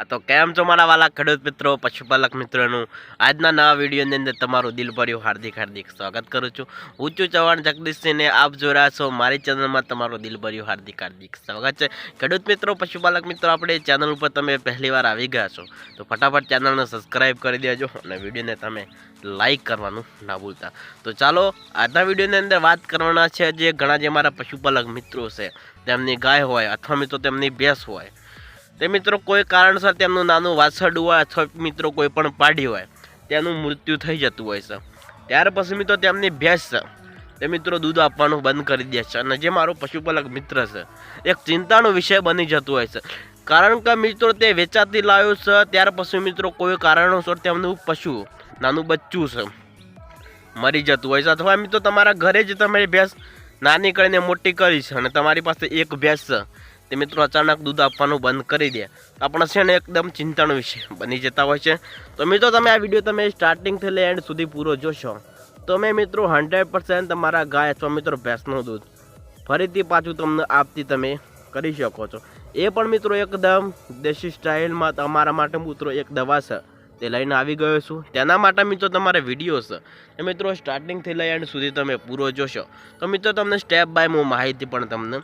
આ તો કેમ છો મારા વાલા ખેડૂત મિત્રો, પશુપાલક મિત્રોનું? આજના નવા વિડીયોની અંદર તમારું દિલભર્યું હાર્દિક હાર્દિક સ્વાગત કરું છું. હું છું ચૌહાણ જગદીશસિંહને આપ રહ્યા છો. મારી ચેનલમાં તમારું દિલભર્યું હાર્દિક હાર્દિક સ્વાગત છે. ખેડૂત મિત્રો, પશુપાલક મિત્રો, આપણે ચેનલ ઉપર તમે પહેલી વાર આવી ગયા છો, તો ફટાફટ ચેનલને સબસ્ક્રાઈબ કરી દેજો અને વિડીયોને તમે લાઈક કરવાનું ના ભૂલતા. તો ચાલો, આજના વિડીયોની અંદર વાત કરવાના છે જે ઘણા જે મારા પશુપાલક મિત્રો છે, તેમની ગાય હોય અથવા મિત્રો તેમની ભેંસ હોય તે મિત્રો કોઈ કારણસર તેમનું નાનું વાછરડું હોય અથવા મિત્રો કોઈ પણ પાડી હોય, તેનું મૃત્યુ થઈ જતું હોય છે. ત્યાર પછી મિત્રો તેમની ભેંસ છે. તે મિત્રો દૂધ આપવાનું બંધ કરી દે છે અને જે મારો પશુપાલક મિત્ર છે, એક ચિંતાનો વિષય બની જતું હોય છે. કારણ કે મિત્રો તે વેચાતી લાવ્યો છે, ત્યાર પછી મિત્રો કોઈ કારણોસર તેમનું પશુ, નાનું બચ્ચું છે, મરી જતું હોય છે. અથવા મિત્રો તમારા ઘરે જ તમે ભેંસ નાની કરીને મોટી કરી છે અને તમારી પાસે એક ભેંસ છે. તે મિત્રો અચાનક દૂધ આપવાનું બંધ કરી દે. આપણે છે ને એકદમ ચિંતાનો વિષય બની જતા હોય છે. તો મિત્રો તમે આ વીડિયો તમે સ્ટાર્ટિંગથી લઈ એન્ડ સુધી પૂરો જોશો. તો મેં મિત્રો હંડ્રેડ પર્સન્ટ તમારા ગાય અથવા મિત્રો ભેંસનું દૂધ ફરીથી પાછું તમને આપતી તમે કરી શકો છો. એ પણ મિત્રો એકદમ દેશી સ્ટાઇલમાં તમારા માટે મિત્રો એક દવા છે. તે લઈને આવી ગયો છું. તેના માટે મિત્રો તમારે વીડિયો છે. એ મિત્રો સ્ટાર્ટિંગથી લઈ એન્ડ સુધી તમે પૂરો જોશો. તો મિત્રો તમને સ્ટેપ બાય હું માહિતી પણ તમને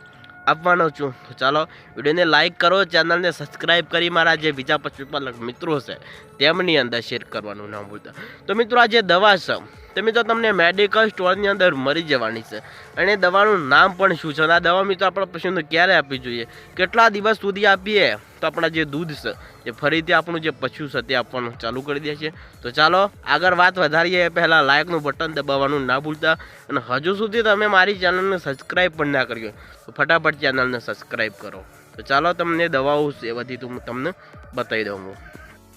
આપવાનો છું. ચાલો, વિડીયોને લાઇક કરો ચેનલને સબસ્ક્રાઈબ કરી મારા જે બીજા પશુપાલક મિત્રો છે તેમની અંદર શેર કરવાનું ના ભૂલતા. તો મિત્રો આ જે દવા છે. તે મિત્રો તમને મેડિકલ સ્ટોરની અંદર મરી જવાની છે, અને દવાનું નામ પણ શું છે? અને આ દવા મિત્રો આપણા પશુને ક્યારે આપવી જોઈએ? કેટલા દિવસ સુધી આપીએ? તો આપણા જે દૂધ છે, એ ફરીથી આપણું જે પશુ છે, તે આપવાનું ચાલુ કરી દે છે. તો ચાલો, આગળ વાત વધારીએ. પહેલાં લાયકનું બટન દબાવવાનું ના ભૂલતા. અને હજુ સુધી તમે મારી ચેનલને સબસ્ક્રાઈબ પણ ના કર્યો તો ફટાફટ ચેનલને સબસ્ક્રાઈબ કરો. તો ચાલો, તમને દવાઓ છે બધી હું તમને બતાવી દઉં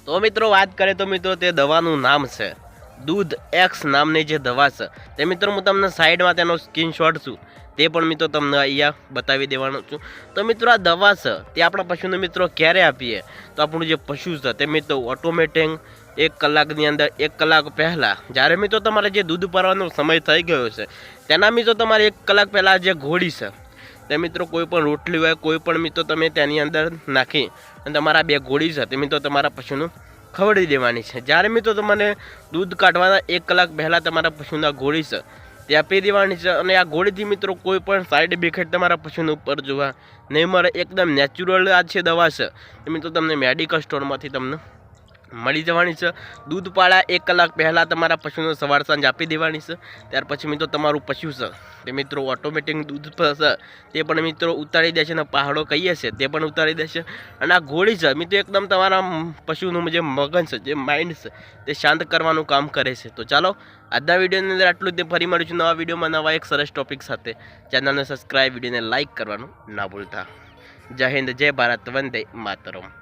તો મિત્રો, વાત કરીએ તો મિત્રો, તે દવાનું નામ છે. દૂધ એક્સ નામની જે દવા છે, તે મિત્રો હું તમને સાઈડમાં તેનો સ્ક્રીનશોટ છું. તે પણ મિત્રો તમને અહીંયા બતાવી દેવાનો છું. તો મિત્રો આ દવા છે, તે આપણા પશુને મિત્રો ક્યારે આપીએ? તો આપણું જે પશુ છે, તે મિત્રો ઓટોમેટિક એક કલાકની અંદર એક કલાક પહેલાં, જ્યારે મિત્રો તમારે જે દૂધ ભરવાનો સમય થઈ ગયો છે, તેના મિત્રો તમારે એક કલાક પહેલાં જે ઘોડી છે, તે મિત્રો કોઈ પણ રોટલી હોય, કોઈ પણ મિત્રો તમે તેની અંદર નાખી અને તમારા બે ઘોડી છે, તે મિત્રો તમારા પશુનું ખવડી દેવાની છે. જ્યારે મિત્રો તમને દૂધ કાઢવાના એક કલાક પહેલાં તમારા પશુના ઘોડી છે તે આપી દેવાની છે અને આ ઘોડીથી મિત્રો કોઈ પણ સાઈડ ઇફેક્ટ તમારા પશુને ઉપર જોવા નહીં મળે. એકદમ નેચરલ આ છે દવા છે મિત્રો તમને મેડિકલ સ્ટોરમાંથી તમને મળી જવાની છે. દૂધ પાડા એક કલાક પહેલાં તમારા પશુને સવાર સાંજ આપી દેવાની છે. ત્યાર પછી મિત્રો તમારું પશુ છે. તે મિત્રો ઓટોમેટિક દૂધ છે તે પણ મિત્રો ઉતારી દેશે અને પહાડો કહીએ છે, તે પણ ઉતારી દેશે. અને આ ઘોડી છે, મિત્રો એકદમ તમારા પશુનું જે મગન છે, જે માઇન્ડ છે, તે શાંત કરવાનું કામ કરે છે. તો ચાલો, આજના વિડીયોની અંદર આટલું જ ફરી મળીશું નવા વિડીયોમાં નવા એક સરસ ટોપિક સાથે. ચેનલને સબસ્ક્રાઈબ વિડીયોને લાઇક કરવાનું ના ભૂલતા. જય હિન્દ, જય ભારત, વંદે માતરમ.